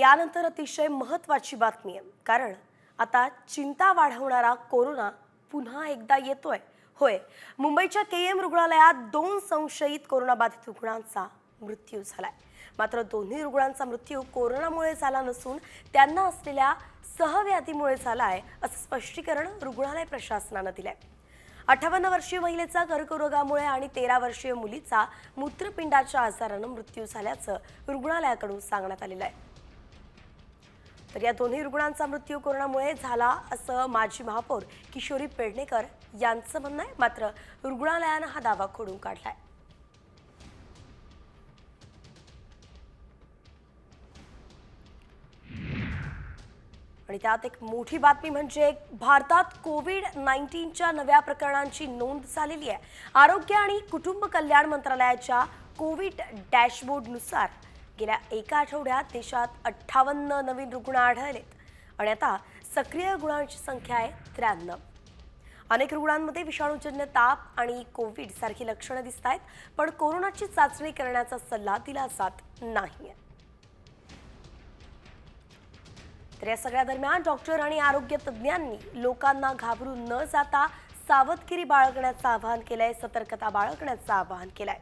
यानंतर अतिशय महत्त्वाची बातमी आहे. कारण आता चिंता वाढवणारा कोरोना पुन्हा एकदा येतोय. होय मुंबईच्या के एम रुग्णालयात दोन संशयित कोरोनाबाधित रुग्णांचा मृत्यू झालाय. मात्र दोन्ही रुग्णांचा मृत्यू कोरोनामुळे झाला नसून त्यांना असलेल्या सहव्याधीमुळे झालाय असं स्पष्टीकरण रुग्णालय प्रशासनानं दिलंय. अठ्ठावन्न वर्षीय महिलेचा कर्करोगामुळे आणि तेरा वर्षीय मुलीचा मूत्रपिंडाच्या आजारानं मृत्यू झाल्याचं रुग्णालयाकडून सांगण्यात आलेलं आहे. तर या दोन्ही रुग्णांचा मृत्यू कोरोनामुळे झाला असं माजी महापौर किशोरी पेडणेकर यांचं म्हणणं आहे. मात्र रुग्णालयानं हा दावा खोडून काढलाय. आणि त्यात एक मोठी बातमी म्हणजे भारतात कोविड नाईन्टीनच्या नव्या प्रकरणांची नोंद झालेली आहे. आरोग्य आणि कुटुंब कल्याण मंत्रालयाच्या कोविड डॅशबोर्डनुसार गेल्या एका आठवड्यात देशात अठ्ठावन्न नवीन रुग्ण आढळलेत आणि आता सक्रिय रुग्णांची संख्या आहे त्र्याण्णव. अनेक रुग्णांमध्ये विषाणूजन्य ताप आणि कोविड सारखी लक्षणं दिसत आहेत पण कोरोनाची चाचणी करण्याचा सल्ला दिला जात नाहीये. तर या सगळ्या दरम्यान डॉक्टर आणि आरोग्य तज्ज्ञांनी लोकांना घाबरून न जाता सावधगिरी बाळगण्याचं आवाहन केलंय सतर्कता बाळगण्याचं आवाहन केलंय.